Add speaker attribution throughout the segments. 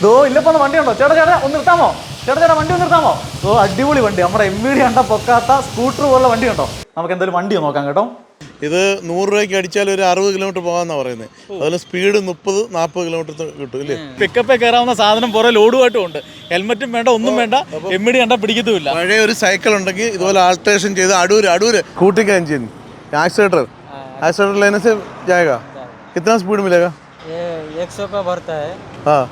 Speaker 1: ദോ ഇല്ലപ്പോ വണ്ടി ഉണ്ടോ ചേട്ടാ ചേട്ടാ ഒന്ന് നിർത്താമോ ചേട്ടാ ചേട്ടാ വണ്ടി ഒന്ന് നിർത്താമോ ഓ അടിപൊളി വണ്ടി നമ്മുടെ എം വി ഡി കണ്ട പൊക്കാത്ത സ്കൂട്ടർ പോലുള്ള വണ്ടി ഉണ്ടോ നമുക്ക് എന്തായാലും വണ്ടി നോക്കാം കേട്ടോ
Speaker 2: ഇത് നൂറ് രൂപയ്ക്ക് അടിച്ചാൽ ഒരു അറുപത് കിലോമീറ്റർ പോകാമെന്നാണ് പറയുന്നത് അതുപോലെ സ്പീഡ് മുപ്പത് നാൽപ്പത് കിലോമീറ്റർ കിട്ടും ഇല്ലേ
Speaker 1: പിക്കപ്പേ കയറാവുന്ന സാധനം പുറേ ലോഡുമായിട്ടും ഉണ്ട് ഹെൽമെറ്റും വേണ്ട ഒന്നും വേണ്ട എം വി ഡി കണ്ടാൽ പിടിക്കത്തുമില്ല
Speaker 2: പഴയ ഒരു സൈക്കിൾ ഉണ്ടെങ്കിൽ ഇതുപോലെ ആൾട്രേഷൻ ചെയ്ത് അടൂര് അടൂര് स्कूटी का इंजन एक्सीटर एक्सीटर लेने से जाएगा कितना स्पीड मिलेगा
Speaker 3: ये एक सौ का भरता है
Speaker 2: हाँ।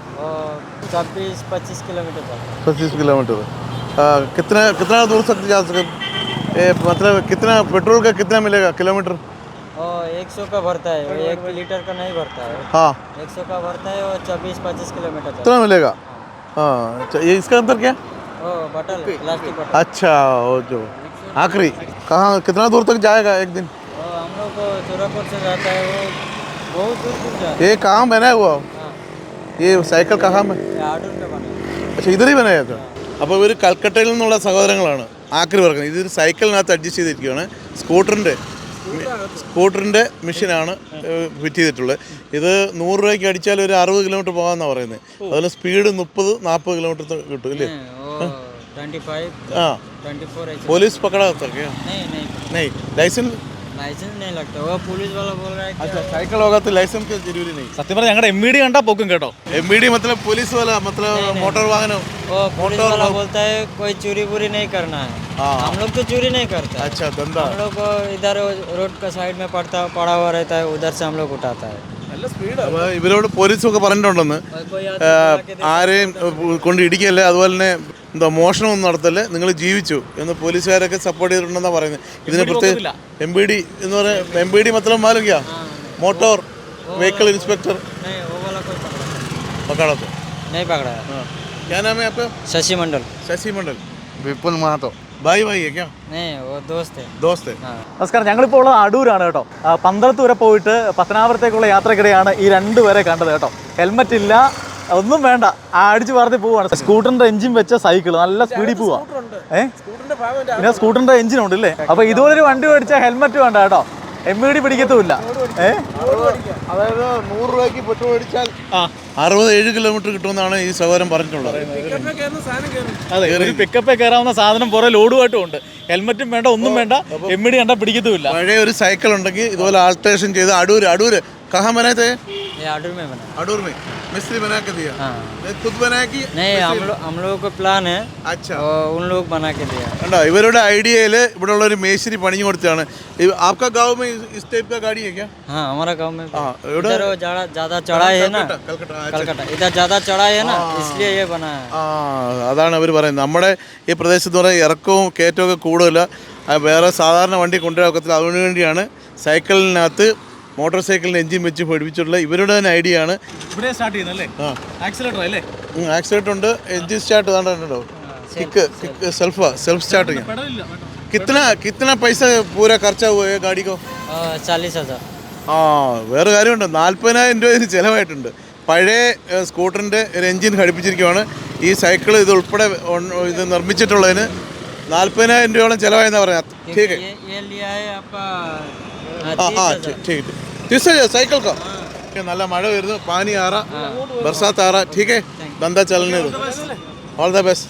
Speaker 3: पच्चीस किलोमीटर
Speaker 2: पच्चीस किलोमीटर हाँ, कितना कितना दूर तक जा सके? ये मतलब कितना पेट्रोल का कितना मिलेगा किलोमीटर?
Speaker 3: एक सौ का भरता है एक लीटर का नहीं भरता है।
Speaker 2: हाँ।
Speaker 3: एक सौ का भरता है और चौबीस पच्चीस किलोमीटर तक।
Speaker 2: कितना मिलेगा? हाँ अच्छा, ये इसका अंदर क्या?
Speaker 3: ओ बटल प्लास्टिक बटल।
Speaker 2: अच्छा वो जो आखिरी कहाँ कितना दूर तक जाएगा एक दिन?
Speaker 3: और हम लोग को चोरापुर से जाता है वो बहुत दूर दूर जाता
Speaker 2: ये कहाँ बनाया हुआ?
Speaker 3: है हाँ
Speaker 2: ये साइकिल कहाँ में
Speaker 3: ये आर्डर में बना है।
Speaker 2: പക്ഷേ ഇതിൽ വിനയത് അപ്പോൾ ഇവർ കൽക്കട്ടയിൽ നിന്നുള്ള സഹോദരങ്ങളാണ് ആക്രി വർക്കുന്നത് ഇതൊരു സൈക്കിളിനകത്ത് അഡ്ജസ്റ്റ് ചെയ്തിരിക്കുകയാണ് സ്കൂട്ടറിൻ്റെ സ്കൂട്ടറിൻ്റെ മെഷീനാണ് ഫിറ്റ് ചെയ്തിട്ടുള്ളത് ഇത് നൂറ് രൂപയ്ക്ക് അടിച്ചാൽ ഒരു അറുപത് കിലോമീറ്റർ പോകാമെന്നാണ് പറയുന്നത് അതുപോലെ സ്പീഡ് മുപ്പത് നാൽപ്പത് കിലോമീറ്റർ കിട്ടും ഇല്ലേ
Speaker 3: वो ट्वेंटी फाइव
Speaker 2: ആ
Speaker 3: ट्वेंटी फोर ऐसे
Speaker 2: പോലീസ് പക്കടാത്തൊക്കെ
Speaker 3: नहीं नहीं
Speaker 2: नहीं लाइसेंस
Speaker 3: लाइसेंस नहीं लगता वो पुलिस वाला बोल रहा है कि
Speaker 2: अच्छा साइकिल होगा तो लाइसेंस की जरूरी नहीं
Speaker 1: സത്യം പറഞ്ഞാൽ ഞങ്ങളുടെ എം വി ഡി കണ്ടാൽ പൊക്കും കേട്ടോ
Speaker 2: एम मतलब पुलिस वाला मतलब मोटर वाहन
Speaker 3: वो पुलिस वाला बोलता है कोई चोरी वोरी नहीं करना है
Speaker 2: हाँ।
Speaker 3: हम लोग तो चोरी नहीं करते
Speaker 2: अच्छा धंधा
Speaker 3: हम लोग को इधर रोड का साइड में पड़ता पड़ा हुआ रहता है उधर से हम लोग उठाता है
Speaker 2: അപ്പോൾ ഇവരോട് പോലീസൊക്കെ പറഞ്ഞിട്ടുണ്ടെന്ന്
Speaker 3: और कोई
Speaker 2: ആ, ആരെയും ഏ, കൊണ്ട് ഇടിക്കല്ലേ അതുപോലെ തന്നെ എന്താ മോഷണമൊന്നും നടത്തല്ലേ നിങ്ങൾ ജീവിച്ചു എന്ന് പോലീസുകാരൊക്കെ സപ്പോർട്ട് ചെയ്തിട്ടുണ്ടെന്നാണ് പറയുന്നത് ഇതിനെ പ്രത്യേക എം ബി ഡി എന്ന് പറയുന്നത് M B D മത്തലം മാലുക്ക motor vehicle inspector
Speaker 3: नहीं वो वाला कोई पकड़ा नहीं।
Speaker 2: പക്കാടത്ത്
Speaker 3: नहीं पकड़ा है
Speaker 2: हाँ क्या नाम है आपका
Speaker 3: शशि मंडल
Speaker 2: ശശി മണ്ഡൽ
Speaker 4: विपुल महतो
Speaker 2: ഭായി ഭായി ക്യാ
Speaker 3: नहीं वो दोस्त है
Speaker 2: ദോസ്ത്
Speaker 3: हाँ
Speaker 1: നമസ്കാരം ഞങ്ങളിപ്പോൾ ഉള്ളത് അടൂരാണ് കേട്ടോ ആ, പന്തളത്ത് വരെ പോയിട്ട് പത്തനാപുരത്തേക്കുള്ള യാത്രക്കിടെയാണ് ഈ രണ്ട് പേരെ കണ്ടത് കേട്ടോ ഹെൽമെറ്റ് ഇല്ല ഒന്നും വേണ്ട. അടിച്ചു പറത്തി പോവാണ്. സ്കൂട്ടറിന്റെ എഞ്ചിൻ വെച്ച സൈക്കിൾ നല്ല സ്പീഡിൽ പോവാ. പിന്നെ സ്കൂട്ടറിന്റെ എഞ്ചിൻ ഉണ്ട് അല്ലേ അപ്പൊ ഇതുപോലൊരു വണ്ടി മേടിച്ച ഹെൽമെറ്റ് വേണ്ട കേട്ടോ. എം ഡി പിടിക്കത്തുമില്ല.
Speaker 2: അതായത് രൂപയ്ക്ക് അറുപത് ഏഴ് കിലോമീറ്റർ കിട്ടുമെന്നാണ് ഈ സഹോദരം പറഞ്ഞിട്ടുള്ളത്.
Speaker 1: അതെ ഒരു കയറാവുന്ന സാധനം പുറകെ ലോഡുമായിട്ടും ഉണ്ട്. ഹെൽമറ്റും വേണ്ട ഒന്നും വേണ്ട. എം ഡി കണ്ട പിടിക്കത്തുമില്ല.
Speaker 2: പഴയ ഒരു സൈക്കിൾ ഉണ്ടെങ്കിൽ ഇതുപോലെ ആൾട്ടേഷൻ ചെയ്ത് അടൂര് അടൂര്. കഹമനത്തെ
Speaker 3: ये आर्डर में बना
Speaker 2: अडूर में मिस्त्री बना के दिया
Speaker 3: हाँ
Speaker 2: ये खुद बनाया कि
Speaker 3: नहीं हम लोग हम लोगों को प्लान है
Speaker 2: अच्छा
Speaker 3: वो उन लोग बना के दिया
Speaker 2: കണ്ടോ ഇവരുടെ ഐഡിയയിൽ ഇവിടെ ഉള്ള ഒരു മേശിരി പണിഞ്ഞു കൊടുത്താണ് ഇവ- आपका गांव में इस- इस टाइप का गाड़ी है क्या
Speaker 3: हाँ हमारा गांव में
Speaker 2: हाँ
Speaker 3: इधर वो ज्यादा ज्यादा चढ़ाई है ना
Speaker 2: कलकत्ता कलकत्ता अच्छा।
Speaker 3: कलकत्ता इधर ज्यादा चढ़ाई है ना इसलिए ये बना है
Speaker 2: ആ അതാണ് അവർ പറയുന്നത് നമ്മുടെ ഈ പ്രദേശത്ത് പറഞ്ഞാൽ ഇറക്കവും കയറ്റവും ഒക്കെ കൂടുതല വേറെ സാധാരണ വണ്ടി കൊണ്ടുവരാക്കത്തില്ല അതിനു വേണ്ടിയാണ് സൈക്കിളിനകത്ത് മോട്ടോർ സൈക്കിളിന് എഞ്ചിൻ വെച്ച് പഠിപ്പിച്ചിട്ടുള്ള ഇവരുടെ തന്നെ ഐഡിയ ആണ്.
Speaker 1: ഇവിടെ സ്റ്റാർട്ട് ചെയ്യുന്നല്ലേ ആക്സിലേറ്റർ അല്ലേ?
Speaker 2: ആക്സിലേറ്റർ ഉണ്ട് എഞ്ചിൻ സ്റ്റാർട്ട് കണ്ടോ? Kick kick
Speaker 1: self
Speaker 2: self start ചെയ്യാം കിത്തന കിത്തന പൈസ പൂര ഖർച്ച പോയ
Speaker 3: ഗാഡിക്കോ? ചാലീസ്
Speaker 2: ആ വേറെ കാര്യമുണ്ട്. നാൽപ്പതിനായിരം രൂപ ഇതിന് ചിലവായിട്ടുണ്ട്. പഴയ സ്കൂട്ടറിന്റെ ഒരു എഞ്ചിൻ ഘടിപ്പിച്ചിരിക്കുവാണ്. ഈ സൈക്കിൾ ഇത് ഉൾപ്പെടെ ഇത് നിർമ്മിച്ചിട്ടുള്ളതിന് നാൽപ്പതിനായിരം രൂപയോളം ചിലവായെന്നാണ് പറഞ്ഞത് ठीक है
Speaker 3: ये ये लिया है आपका हाँ,
Speaker 2: हाँ
Speaker 3: तीस
Speaker 2: हाँ
Speaker 3: हजार।
Speaker 2: ठीक ठीक तीस हजार साइकिल का ठीक है, നല്ല മഴ വരുന്നു പാനി ആറ ബർസാത്ത് ആറ ठीक है धंधा चलने दो ऑल द बेस्ट